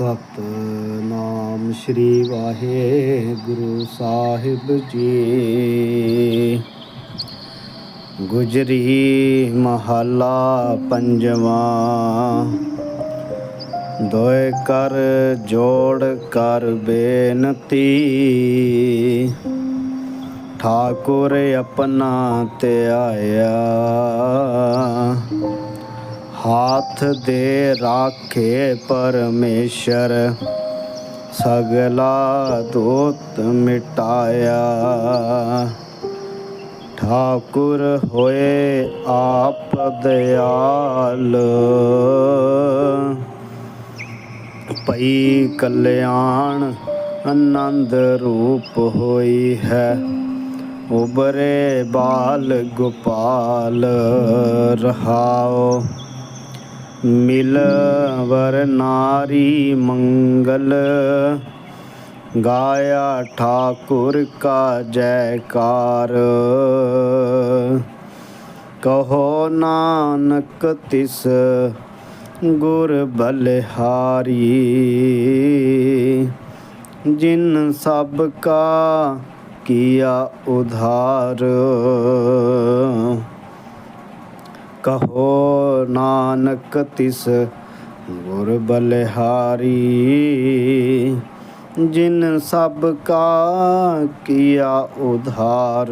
ਸਤਨਾਮ ਸ੍ਰੀ ਵਾਹਿਗੁਰੂ ਸਾਹਿਬ ਜੀ। ਗੁਜਰੀ ਮਹਲਾ ਪੰਜਵਾਂ। ਦੋਇ ਕਰ ਜੋੜ ਕਰ ਬੇਨਤੀ। ਠਾਕੁਰ ਆਪਣਾ ਤੇ ਆਇਆ ਹਾਥ ਦੇ ਰਾਖੇ ਪਰਮੇਸ਼ਰ ਸਗਲਾ ਦੁੱਤ ਮਿਟਾਇਆ ਠਾਕੁਰ ਹੋਏ ਆਪ ਦਿਆਲ ਪਈ ਕਲਿਆਣ ਆਨੰਦ ਰੂਪ ਹੋਈ ਹੈ ਉਬਰੇ ਬਾਲ ਗੋਪਾਲ ਰਹਾਓ ਮਿਲ ਵਰ ਨਾਰੀ ਮੰਗਲ, ਗਾਇਆ ਠਾਕੁਰ ਕਾ ਜੈਕਾਰ। ਕਹੋ ਨਾਨਕ ਤਿਸ ਗੁਰ ਬਲਿਹਾਰੀ, ਜਿਨ ਸਭ ਕਾ ਕੀਆ ਉਧਾਰ। ਕਹੋ ਨਾਨਕ ਤਿਸ ਗੁਰ ਬਲਿਹਾਰੀ ਜਿਨ ਸਭ ਕਾ ਕੀਆ ਉਧਾਰ।